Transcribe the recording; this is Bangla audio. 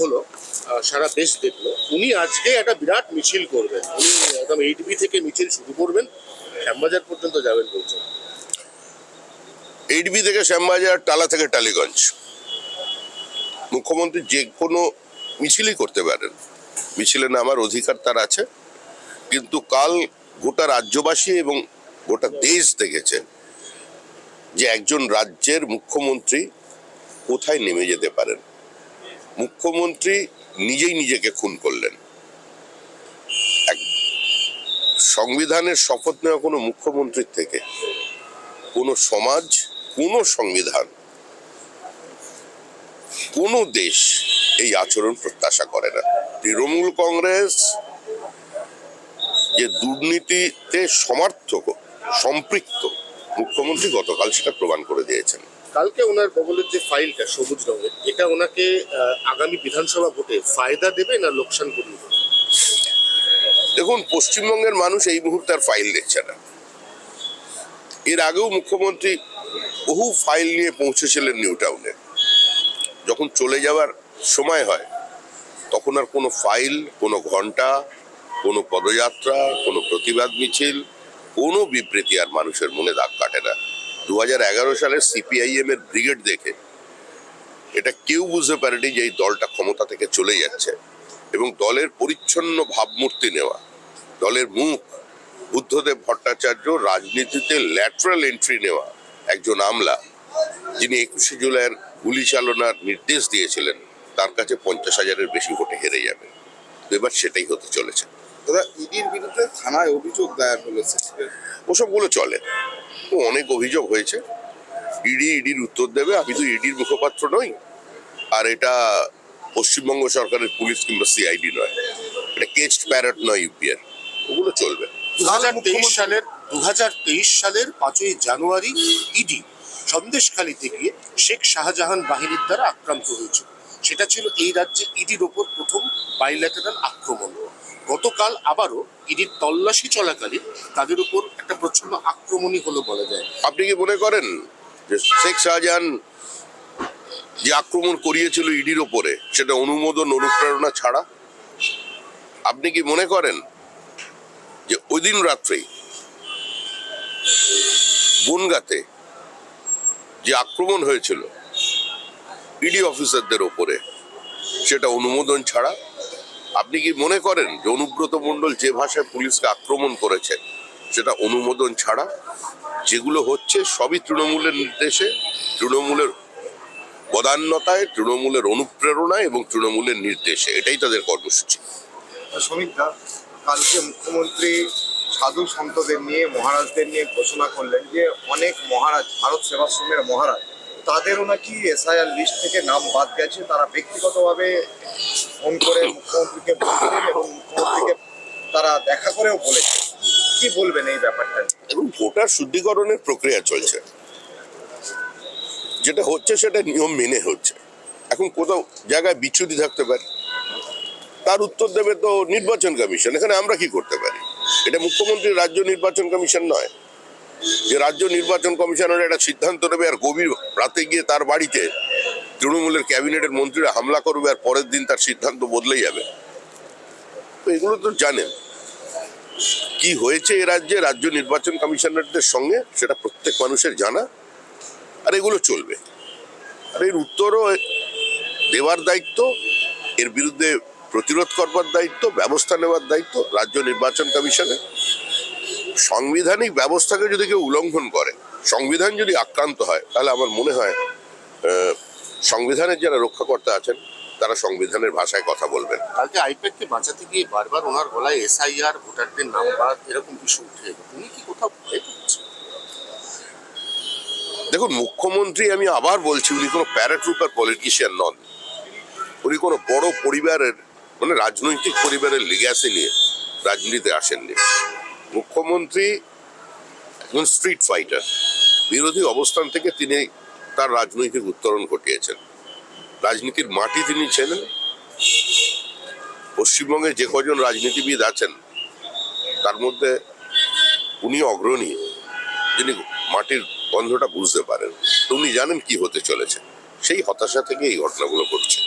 হলো সারা দেশ দেখল। উনি আজকে একটা বিরাট মিছিল করবেন। উনি একদম এইট বি থেকে মিছিল শুরু করবেন, শ্যামবাজার পর্যন্ত যাবেন বলছেন। এইট বি থেকে শ্যামবাজার, টালা থেকে টালিগঞ্জ। মুখ্যমন্ত্রী যে কোনো মিছিলই করতে পারেন। মিছিলে নামার অধিকার তার আছে, কিন্তু কাল গোটা রাজ্যবাসী এবং গোটা দেশ দেখেছে যে একজন রাজ্যের মুখ্যমন্ত্রী কোথায় নেমে যেতে পারেন। মুখ্যমন্ত্রী নিজেই নিজেকে খুন করলেন। সংবিধানের শপথ নেওয়া কোনো মুখ্যমন্ত্রীর থেকে, কোনো সমাজ, কোনো সংবিধান, কোনো দেশ এই আচরণ প্রত্যাশা করে না। তৃণমূল কংগ্রেস যে দুর্নীতিতে সমর্থক, সম্পৃক্ত মুখ্যমন্ত্রী গতকাল সেটা প্রমাণ করে দিয়েছেন। কালকে ওনার বগলের যে ফাইলটা সবুজ রঙের, এটা ওনাকে আগামী বিধানসভা ভোটে ফায়দা দেবে না লোকসান করবে দেখুন, পশ্চিমবঙ্গের মানুষ এই মুহূর্তে আর ফাইল দেখছে না। এর আগেও মুখ্যমন্ত্রী বহু ফাইল নিয়ে পৌঁছেছিলেন নিউ টাউনে। যখন চলে যাওয়ার সময় হয়, তখন আর কোনো ফাইল, কোনো ঘণ্টা কোনো পদযাত্রা, কোনো প্রতিবাদ মিছিল, কোনো বিবৃতি আর মানুষের মনে দাগ কাটে না। দু সালের সিপিআইএম এর ব্রিগেড দেখে এটা কেউ বুঝতে পারেনি যে এই দলটা ক্ষমতা থেকে চলে যাচ্ছে। এবং দলের পরিচ্ছন্ন ভাবমূর্তি নেওয়া, দলের মুখ, বুদ্ধদেব ভট্টাচার্য, রাজনীতিতে ল্যাটারাল এন্ট্রি নেওয়া একজন আমলা, যিনি একুশে জুলাইয়ের গুলি চালনার নির্দেশ দিয়েছিলেন, তার কাছে পঞ্চাশ হাজারের বেশি ভোটে হেরে যাবে। এবার সেটাই হতে চলেছে। দাদা ইডির বিরুদ্ধে থানায় অভিযোগ দায়ের হয়েছে ওসবগুলো চলে। তো অনেক অভিযোগ হয়েছে। ইডি ইডির উত্তর দেবে। আমি তো ইডির মুখপাত্র নই। আর এটা পশ্চিমবঙ্গ সরকারের পুলিশ কিংবা সিআইডি নয়। এটা কেস্ট প্যারেট নয় ইউপিআর। ওগুলো চলবে। দু হাজার তেইশ সালের দু হাজার তেইশ সালের পাঁচই জানুয়ারি ইডি সন্দেশখালীতে গিয়ে শেখ শাহজাহান বাহিনীর দ্বারা আক্রান্ত হয়েছিল সেটা ছিল এই রাজ্যে ইডির ওপর প্রথম বাইল্যাটারাল আক্রমণ। গতকাল আবারও ইডির তল্লাশি চলাকালীন তাদের উপর একটা প্রচণ্ড আক্রমণই হলো বলা যায়। আপনি কি মনে করেন যে শেখ শাহজাহান যে আক্রমণ করিয়েছিল ইডির ওপরে, সেটা অনুমোদন, অনুপ্রেরণা ছাড়া? আপনি কি মনে করেন যে ওই দিন রাত্রেই বনগাতে যে আক্রমণ হয়েছিল ইডি অফিসারদের ওপরে, সেটা অনুমোদন ছাড়া আপনি কি মনে করেন যে অনুব্রত মণ্ডল যে ভাষায় পুলিশকে আক্রমণ করেছে সেটা অনুমোদন ছাড়া যেগুলো হচ্ছে সবই তৃণমূলের নির্দেশে, তৃণমূলের বদান্যতায়, তৃণমূলের অনুপ্রেরণায় এবং তৃণমূলের নির্দেশে? এটাই তাদের কর্মসূচি। শ্রমিকদা কালকে মুখ্যমন্ত্রী সাধু সন্তদের নিয়ে, মহারাজদের নিয়ে ঘোষণা করলেন যে অনেক মহারাজ, ভারত সেবাশ্রমের মহারাজ, তাদেরও নাকি এসআইআর লিস্ট থেকে নাম বাদ গেছে, তারা ব্যক্তিগতভাবে ফোন করে মুখ্যমন্ত্রীকে বলছেন এবং মুখ্যমন্ত্রীকে তারা দেখা করেও বলেছে। কি বলবেন এই ব্যাপারটা? এবং ভোটার শুদ্ধিকরণের প্রক্রিয়া চলছে। যেটা হচ্ছে সেটা নিয়ম মেনে হচ্ছে। এখন কোথাও জায়গায় বিচ্যুতি থাকতে পারে। তার উত্তর দেবে তো নির্বাচন কমিশন। এখানে আমরা কি করতে পারি? এটা মুখ্যমন্ত্রীর রাজ্য নির্বাচন কমিশন নয়। যে রাজ্য নির্বাচন কমিশনের একটা সিদ্ধান্ত নেবে আর গভীর রাতে গিয়ে তার বাড়িতে তৃণমূলের ক্যাবিনেটের মন্ত্রীরা হামলা করবে আর পরের দিন তার সিদ্ধান্ত বদলে যাবে। তো এগুলো তো জানেন। কি হয়েছে এ রাজ্যে? রাজ্য নির্বাচন কমিশনারদের সঙ্গে সেটা প্রত্যেক মানুষের জানা। আর এগুলো চলবে। আর এর উত্তরও দেওয়ার দায়িত্ব, এর বিরুদ্ধে প্রতিরোধ করবার দায়িত্ব, ব্যবস্থা নেওয়ার দায়িত্ব রাজ্য নির্বাচন কমিশনের। সাংবিধানিক ব্যবস্থাকে যদি কেউ উল্লঙ্ঘন করে, সংবিধান যদি আক্রান্ত হয়, তাহলে আমার মনে হয় সংবিধানের যারা রক্ষাকর্তা আছেন তারা সংবিধানের ভাষায় কথা বলবেন। কালকে আইপ্যাককে বাঁচাতে গিয়ে বারবার ওনার গলায় এসআইআর ভোটারদের নাম বাদ এরকম কিছু উঠে উনি কি কোথাও ভয় পাচ্ছেন? দেখুন মুখ্যমন্ত্রী আমি আবার বলছি উনি কোনো প্যারাট্রুপার পলিটিশিয়ান নন। উনি কোনো বড় পরিবারের মানে রাজনৈতিক পরিবারের লিগ্যাসি নিয়ে রাজনীতিতে আসেননি। মুখ্যমন্ত্রী একজন স্ট্রিট ফাইটার বিরোধী অবস্থান থেকে তিনি তার রাজনৈতিক উত্তরণ ঘটিয়েছেন। রাজনীতির মাটি তিনি ছিলেন পশ্চিমবঙ্গে যে কজন রাজনীতিবিদ আছেন, তার মধ্যে উনি অগ্রণী। যিনি মাটির গন্ধটা বুঝতে পারেন, উনি জানেন কি হতে চলেছে। সেই হতাশা থেকে এই ঘটনাগুলো ঘটছে।